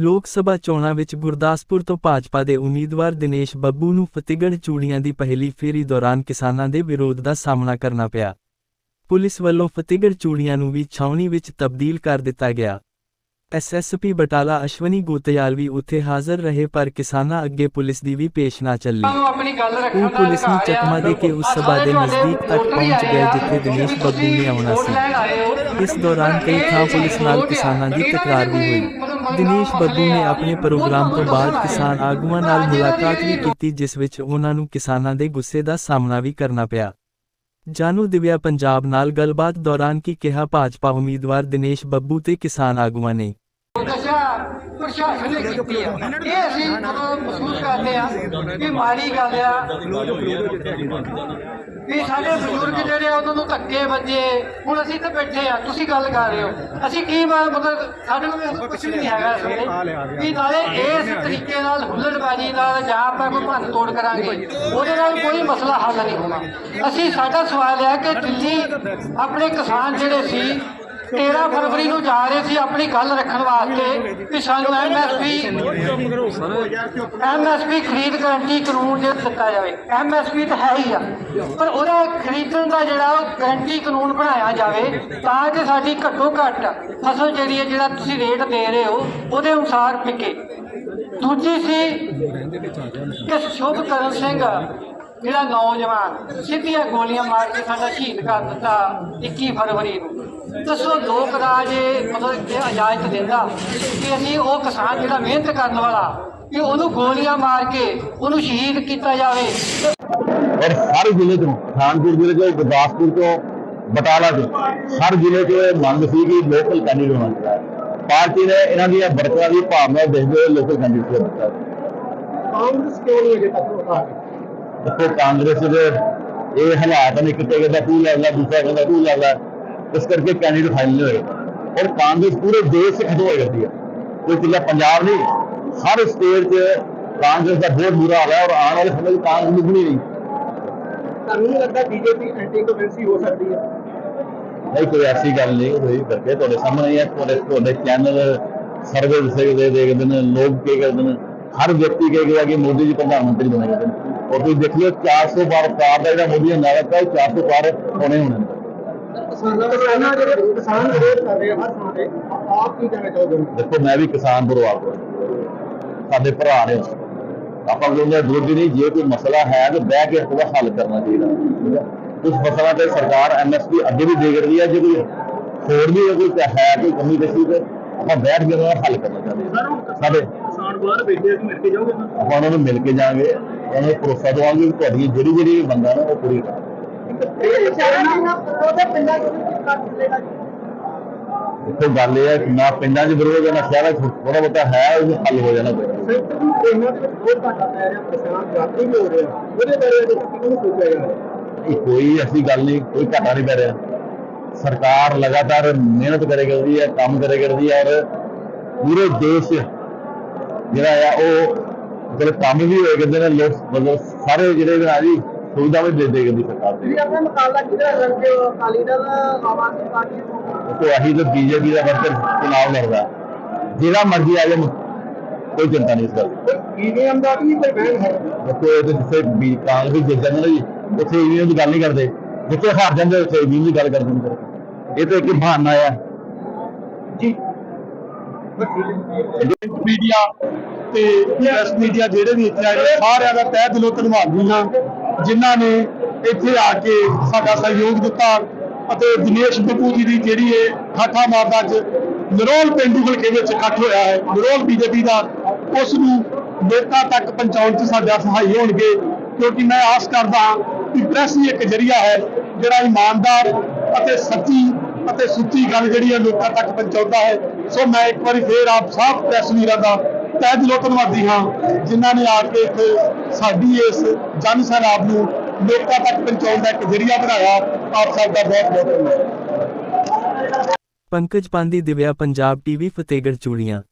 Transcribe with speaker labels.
Speaker 1: ਲੋਕ ਸਭਾ ਚੋਣਾਂ ਵਿੱਚ ਗੁਰਦਾਸਪੁਰ ਤੋਂ ਭਾਜਪਾ ਦੇ ਉਮੀਦਵਾਰ ਦਿਨੇਸ਼ ਬੱਬੂ ਨੂੰ ਫਤਿਹਗੜ੍ਹ ਚੂੜੀਆਂ ਦੀ ਪਹਿਲੀ ਫੇਰੀ ਦੌਰਾਨ ਕਿਸਾਨਾਂ ਦੇ ਵਿਰੋਧ ਦਾ ਸਾਹਮਣਾ ਕਰਨਾ ਪਿਆ। ਪੁਲਿਸ ਵੱਲੋਂ ਫਤਿਹਗੜ੍ਹ ਚੂੜੀਆਂ ਨੂੰ ਵੀ ਛਾਉਣੀ ਵਿੱਚ ਤਬਦੀਲ ਕਰ ਦਿੱਤਾ ਗਿਆ। ਐਸਐਸਪੀ ਬਟਾਲਾ ਅਸ਼ਵਨੀ ਗੋਤਿਆਲ ਵੀ ਉੱਥੇ ਹਾਜ਼ਰ ਰਹੇ ਪਰ ਕਿਸਾਨਾਂ ਅੱਗੇ ਪੁਲਿਸ ਦੀ ਵੀ ਪੇਸ਼ ਨਾ ਚੱਲੀ। ਉਹ ਪੁਲਿਸ ਨੂੰ। ਚਕਮਾ ਦੇ ਕੇ ਉਸ ਸਭਾ ਦੇ ਨਜ਼ਦੀਕ ਤੱਕ ਪਹੁੰਚ ਗਏ ਜਿੱਥੇ ਦਿਨੇਸ਼ ਬੱਬੂ ਨੇ ਆਉਣਾ ਸੀ। ਇਸ ਦੌਰਾਨ ਕਈ ਥਾਂ ਪੁਲਿਸ ਨਾਲ ਕਿਸਾਨਾਂ ਦੀ ਤਕਰਾਰ ਵੀ ਹੋਈ। ਦਿਨੇਸ਼ ਬੱਬੂ ਨੇ ਆਪਣੇ ਪ੍ਰੋਗਰਾਮ ਤੋਂ ਬਾਅਦ ਕਿਸਾਨ ਆਗੂਆਂ ਨਾਲ ਮੁਲਾਕਾਤ ਵੀ ਕੀਤੀ ਜਿਸ ਵਿੱਚ ਉਹਨਾਂ ਨੂੰ ਕਿਸਾਨਾਂ ਦੇ ਗੁੱਸੇ ਦਾ ਸਾਹਮਣਾ ਵੀ ਕਰਨਾ ਪਿਆ। ਜਾਨੂ ਦਿਵਿਆ ਪੰਜਾਬ ਨਾਲ ਗੱਲਬਾਤ ਦੌਰਾਨ ਕੀ ਕਿਹਾ ਭਾਜਪਾ ਉਮੀਦਵਾਰ ਦਿਨੇਸ਼ ਬੱਬੂ ਤੇ ਕਿਸਾਨ ਆਗੂਆਂ ਨੇ?
Speaker 2: ਪ੍ਰਸ਼ਾਸਨ ਨੇ ਕੀਤੀ ਆ। ਇਹ ਅਸੀਂ ਮਤਲਬ ਮਹਿਸੂਸ ਕਰਦੇ ਆ ਕਿ ਮਾੜੀ ਗੱਲ ਆ। ਵੀ ਸਾਡੇ ਬਜ਼ੁਰਗ ਜਿਹੜੇ ਆ ਉਹਨਾਂ ਨੂੰ ਧੱਕੇ ਵੱਜੇ। ਹੁਣ ਅਸੀਂ ਇੱਥੇ ਬੈਠੇ ਆ ਤੁਸੀਂ ਗੱਲ ਕਰ ਰਹੇ ਹੋ। ਅਸੀਂ ਕੀ ਮਤਲਬ ਸਾਡੇ ਕੋਲ ਕੁਝ ਨਹੀਂ ਹੈਗਾ ਵੀ ਨਾਲੇ ਇਸ ਤਰੀਕੇ ਨਾਲ ਹੁੱਲੜਬਾਜੀ ਨਾਲ ਜਾਂ ਆਪਾਂ ਕੋਈ ਭੰਨ ਤੋੜ ਕਰਾਂਗੇ ਉਹਦੇ ਨਾਲ ਕੋਈ ਮਸਲਾ ਹੱਲ ਨਹੀਂ ਹੋਣਾ। ਅਸੀਂ ਸਾਡਾ ਸਵਾਲ ਹੈ ਕਿ ਦਿੱਲੀ ਆਪਣੇ ਕਿਸਾਨ ਜਿਹੜੇ ਸੀ 13 ਫਰਵਰੀ ਨੂੰ ਜਾ ਰਹੇ ਸੀ ਆਪਣੀ ਗੱਲ ਰੱਖਣ ਵਾਸਤੇ ਕਿ ਸਾਨੂੰ ਐਮਐਸਪੀ ਐਮਐਸਪੀ ਖਰੀਦ ਗਰੰਟੀ ਕਾਨੂੰਨ ਜੇ ਦਿੱਤਾ ਜਾਵੇ। ਐਮਐਸਪੀ ਤਾਂ ਹੈ ਹੀ ਆ। ਪਰ ਉਹਦਾ ਖਰੀਦਣ ਦਾ ਜਿਹੜਾ ਉਹ ਗਰੰਟੀ ਕਾਨੂੰਨ ਬਣਾਇਆ ਜਾਵੇ ਤਾਂ ਕਿ ਸਾਡੀ ਘੱਟੋ ਘੱਟ ਫਸਲ ਜਿਹੜੀ ਹੈ ਜਿਹੜਾ ਤੁਸੀਂ ਰੇਟ ਦੇ ਰਹੇ ਹੋ ਉਹਦੇ ਅਨੁਸਾਰ ਵਿਕੇ। ਦੂਜੀ ਸੀ ਕਿ ਸ਼ੁਭਕਰਨ ਸਿੰਘ ਜਿਹੜਾ ਨੌਜਵਾਨ ਸਿੱਧੀਆਂ ਗੋਲੀਆਂ ਮਾਰ ਕੇ ਸਾਡਾ ਸ਼ਹੀਦ ਕਰ ਦਿੱਤਾ 21 ਫਰਵਰੀ ਨੂੰ। ਦੱਸੋ ਲੋਕ ਰਾਜ ਇਹ ਮਤਲਬ ਕਿ ਇਜਾਜ਼ਤ ਦਿੰਦਾ ਕਿ ਅਸੀਂ ਉਹ ਕਿਸਾਨ ਜਿਹੜਾ ਮਿਹਨਤ ਕਰਨ ਵਾਲਾ ਕਿ ਉਹਨੂੰ ਗੋਲੀਆਂ ਮਾਰ ਕੇ ਉਹਨੂੰ ਸ਼ਹੀਦ ਕੀਤਾ ਜਾਵੇ।
Speaker 3: ਔਰ ਹਰ ਜ਼ਿਲ੍ਹੇ ਤੋਂ ਖਾਨਪੁਰ ਜ਼ਿਲ੍ਹੇ ਤੋਂ ਗੁਰਦਾਸਪੁਰ ਤੋਂ ਬਟਾਲਾ ਤੋਂ ਹਰ ਜ਼ਿਲ੍ਹੇ ਇਹ ਮੰਗ ਸੀ ਕਿ ਲੋਕਲ ਕੈਂਡੀਡੇਟ ਹੋਣਾ। ਪਾਰਟੀ ਨੇ ਇਹਨਾਂ ਦੀਆਂ ਵਰਕਰਾਂ ਦੀ ਭਾਵਨਾ ਦੇਖਦੇ ਹੋਏ ਲੋਕਲ ਕੈਂਡੀਡੇਟ ਦਿੱਤਾ।
Speaker 2: ਕਾਂਗਰਸ ਕਿਉਂ ਨਹੀਂ ਅਜੇ ਤੱਕ ਉਠਾ
Speaker 3: ਦੇਖੋ ਕਾਂਗਰਸ ਦੇ ਇਹ ਹਾਲਾਤ ਨੇ ਕਿਤੇ ਕਹਿੰਦਾ ਤੂੰ ਲੈ ਲੈ ਦੂਸਰਾ ਕਹਿੰਦਾ ਤੂੰ ਲੈ ਲੈ। ਇਸ ਕਰਕੇ ਕੈਂਡੀਡੇਟ ਫਾਈਨਲ ਨਹੀਂ ਹੋਏਗਾ ਔਰ ਕਾਂਗਰਸ ਪੂਰੇ ਦੇਸ਼ 'ਚ ਖਤਮ ਹੋ ਜਾਂਦੀ ਹੈ। ਕੋਈ ਇਕੱਲਾ ਪੰਜਾਬ ਨਹੀਂ ਹਰ ਸਟੇਟ 'ਚ ਕਾਂਗਰਸ ਦਾ ਬਹੁਤ ਬੁਰਾ ਹਾਲ ਹੈ ਔਰ ਆਉਣ ਵਾਲੇ ਸਮੇਂ 'ਚ ਕਾਂਗਰਸ ਨਿਕਲਣੀ ਨਹੀਂ।
Speaker 2: ਤੁਹਾਨੂੰ ਲੱਗਦਾ ਬੀਜੇਪੀ ਐਂਟੀ ਕਮਰਸੀ ਹੋ ਸਕਦੀ ਹੈ?
Speaker 3: ਨਹੀਂ ਕੋਈ ਐਸੀ ਗੱਲ ਨਹੀਂ ਹੋਈ ਕਰਕੇ ਤੁਹਾਡੇ ਸਾਹਮਣੇ ਹੀ ਹੈ ਤੁਹਾਡੇ ਤੁਹਾਡੇ ਚੈਨਲ ਸਰਵੇ ਦੇਖਦੇ ਦੇਖਦੇ ਨੇ ਲੋਕ ਕੀ ਕਰਦੇ ਨੇ। ਹਰ ਵਿਅਕਤੀ ਕਹੇਗਾ ਕਿ ਮੋਦੀ ਜੀ ਪ੍ਰਧਾਨ ਮੰਤਰੀ ਬਣੇਗਾ ਔਰ ਤੁਸੀਂ ਦੇਖ ਲਿਓ 400 ਪਾਰ ਪਾਰ ਦਾ ਜਿਹੜਾ ਮੋਦੀ ਨੇ ਨਾਰਾ ਉਹ 400 ਪਾਰ ਹੋਣੇ ਹੋਣੇ ਨੇ।
Speaker 2: ਕਿਸਾਨਾਂ ਜਿਹੜੇ ਕਿਸਾਨ ਵਿਰੋਧ ਕਰ ਰਹੇ ਹਰ ਥਾਂ ਤੇ ਆਪ ਕੀ ਕਹਿਣਾ ਚਾਹੋਗੇ
Speaker 3: ਦੇਖੋ ਮੈਂ ਵੀ ਕਿਸਾਨ ਪਰਿਵਾਰ ਤੋਂ ਹਾਂ। ਸਾਡੇ ਭਰਾ ਨੇ ਆਪਾਂ ਕਹਿੰਦੇ ਵਿਰੋਧੀ ਨਹੀਂ ਜੇ ਕੋਈ ਮਸਲਾ ਹੈ ਤਾਂ ਬਹਿ ਕੇ ਉਹਦਾ ਹੱਲ ਕਰਨਾ ਚਾਹੀਦਾ ਠੀਕ ਹੈ ਕੁਝ ਮਸਲਾ ਤੇ ਸਰਕਾਰ ਐਮਐਸਪੀ ਅੱਗੇ ਵੀ ਦੇ ਰਹੀ ਹੈ ਜੇ ਕੋਈ ਹੋਰ ਵੀ ਕੋਈ ਹੈ ਕੋਈ ਕਮੀ ਪੇਸ਼ੀ ਤੇ ਆਪਾਂ ਬੈਠ ਕੇ ਉਹਦਾ ਹੱਲ ਕਰਨਾ ਚਾਹੀਦਾ ਸਾਡੇ
Speaker 2: ਕਿਸਾਨ ਬਾਹਰ ਬੈਠੇ ਕਿ ਮਿਲ ਕੇ ਜਾਓਗੇ
Speaker 3: ਆਪਾਂ ਉਹਨਾਂ ਨੂੰ ਮਿਲ ਕੇ ਜਾਵਾਂਗੇ ਉਹਨਾਂ ਨੂੰ ਭਰੋਸਾ ਦਵਾਂਗੇ ਕਿ ਤੁਹਾਡੀ ਜਿਹੜੀ ਜਿਹੜੀ ਬੰਦਾ ਨਾ ਉਹ ਪੂਰੀ ਕਰਾਂਗੇ। ਦੇਖੋ ਗੱਲ ਇਹ ਹੈ ਕਿ ਨਾ ਪਿੰਡਾਂ 'ਚ ਵਿਰੋਧ ਹੈ ਨਾ ਸ਼ਹਿਰਾਂ 'ਚ ਥੋੜਾ ਬਹੁਤਾ ਹੈ ਉਹ ਹੱਲ ਹੋ ਜਾਣਾ ਚਾਹੀਦਾ
Speaker 2: ਸਿਰਫ ਵੀ ਇਹਨਾਂ ਦੇ ਵਿੱਚ ਬਹੁਤ ਘਾਟਾ ਪੈ ਰਿਹਾ ਪਰੇਸ਼ਾਨ ਜਾਤੀ ਵੀ ਹੋ ਰਿਹਾ ਉਹਦੇ ਬਾਰੇ ਅਜੇ ਤੱਕ ਕਿਹਨੂੰ ਸੋਚਿਆ ਜਾ ਰਿਹਾ?
Speaker 3: ਇਹ ਕੋਈ ਐਸੀ ਗੱਲ ਨਹੀਂ ਕੋਈ ਘਾਟਾ ਨਹੀਂ ਪੈ ਰਿਹਾ। ਸਰਕਾਰ ਲਗਾਤਾਰ ਮਿਹਨਤ ਕਰੇ ਕਰਦੀ ਹੈ ਕੰਮ ਕਰੇ ਕਰਦੀ ਹੈ ਔਰ ਪੂਰੇ ਦੇਸ਼ ਜਿਹੜਾ ਆ ਉਹ ਜਿਹੜੇ ਕੰਮ ਵੀ ਹੋਏ ਕਰਦੇ ਨੇ ਲੋਕ ਮਤਲਬ ਸਾਰੇ ਜਿਹੜੇ ਵੀ ਆ ਜੀ ਸੁਵਿਧਾ ਵੀ ਦੇ ਦੇ ਕਰਦੀ ਸਰਕਾਰ
Speaker 2: ਤੁਸੀਂ ਆਪਣਾ ਮੁਕਾਬਲਾ ਕਿਹਦਾ ਹੋ ਅਕਾਲੀ ਦਲ ਆਮ ਆਦਮੀ ਪਾਰਟੀ
Speaker 3: ਦੇਖੋ ਅਸੀਂ ਤਾਂ ਬੀਜੇਪੀ ਦਾ ਵਰਕਰ ਚੁਣਾਵ ਲੜਦਾ। ਜਿਹੜਾ ਮਰਜ਼ੀ ਆ ਜਾਏ ਕੋਈ ਚਿੰਤਾ ਨਹੀਂ ਇਸ ਗੱਲ ਦੀ।
Speaker 2: ਈਵੀਐਮ ਦਾ ਵੀ ਕੋਈ ਬੈਨ ਹੈ?
Speaker 3: ਦੇਖੋ ਇਹ ਤਾਂ ਜਿੱਥੇ ਵੀ ਕਾਂਗਰਸ ਜਿੱਤ ਜਾਂਦੇ ਨੇ ਜੀ ਉੱਥੇ ਈਵੀਐਮ ਦੀ ਗੱਲ ਨਹੀਂ ਕਰਦੇ। ਜਿੱਥੇ ਹਾਰ ਜਾਂਦੇ ਉੱਥੇ ਈਵੀਐਮ ਦੀ ਗੱਲ ਕਰਦੇ ਨੇ। ਇਹ ਤਾਂ ਇੱਕ ਬਹਾਨਾ ਆ।
Speaker 2: ਜੀ।
Speaker 4: ਮੀਡੀਆ ਤੇ ਪ੍ਰੈਸ ਮੀਡੀਆ ਜਿਹੜੇ ਵੀ ਇੱਥੇ ਆਏ ਸਾਰਿਆਂ ਦਾ ਤਹਿ ਦਿਲੋਂ ਧੰਨਵਾਦੀ ਹਾਂ। ਜਿਨ੍ਹਾਂ ਨੇ ਇੱਥੇ ਆ ਕੇ ਸਾਡਾ ਸਹਿਯੋਗ ਦਿੱਤਾ ਅਤੇ ਦਿਨੇਸ਼ ਬੱਬੂ ਜੀ ਦੀ ਜਿਹੜੀ ਇਹ ਠਾਠਾ ਮਾਰਦਾ ਅੱਜ ਨਰੋਲ ਪਿੰਡੂ ਹਲਕੇ ਵਿੱਚ ਇਕੱਠ ਹੋਇਆ ਹੈ, ਨਰੋਲ ਬੀਜੇਪੀ ਦਾ, ਉਸ ਨੂੰ ਲੋਕਾਂ ਤੱਕ ਪਹੁੰਚਾਉਣ 'ਚ ਸਾਡਾ ਸਹਾਈ ਹੋਣਗੇ ਕਿਉਂਕਿ ਮੈਂ ਆਸ ਕਰਦਾ ਹਾਂ ਕਿ ਪ੍ਰੈਸ ਹੀ ਇੱਕ ਜਰੀਆ ਹੈ ਜਿਹੜਾ ਇਮਾਨਦਾਰ ਅਤੇ ਸੱਚੀ ਅਤੇ ਸੁੱਚੀ ਗੱਲ ਜਿਹੜੀ ਹੈ ਲੋਕਾਂ ਤੱਕ ਪਹੁੰਚਾਉਂਦਾ ਹੈ। ਸੋ ਮੈਂ ਇੱਕ ਵਾਰੀ ਫੇਰ ਆਪ ਸਾਫ਼ ਪ੍ਰੈਸ ਵੀਰਾਂ ਦਾ ਤਹਿ ਦਿਲੋਂ ਧੰਨਵਾਦੀ ਹਾਂ, ਜਿਨ੍ਹਾਂ ਨੇ ਆ ਕੇ ਇੱਥੇ ਸਾਡੀ ਇਸ ਜਨ ਸੈਲਾਬ ਨੂੰ ਲੋਕਾਂ ਤੱਕ ਪਹੁੰਚਾਉਣ ਦਾ ਇੱਕ ਜਰੀਆ ਬਣਾਇਆ, ਆਪ ਸਭ ਦਾ ਬਹੁਤ ਬਹੁਤ ਧੰਨਵਾਦ।
Speaker 1: ਪੰਕਜ ਪਾਂਦੀ ਦਿਵਿਆ ਪੰਜਾਬ ਟੀਵੀ, ਫਤਿਹਗੜ੍ਹ ਚੂੜੀਆਂ।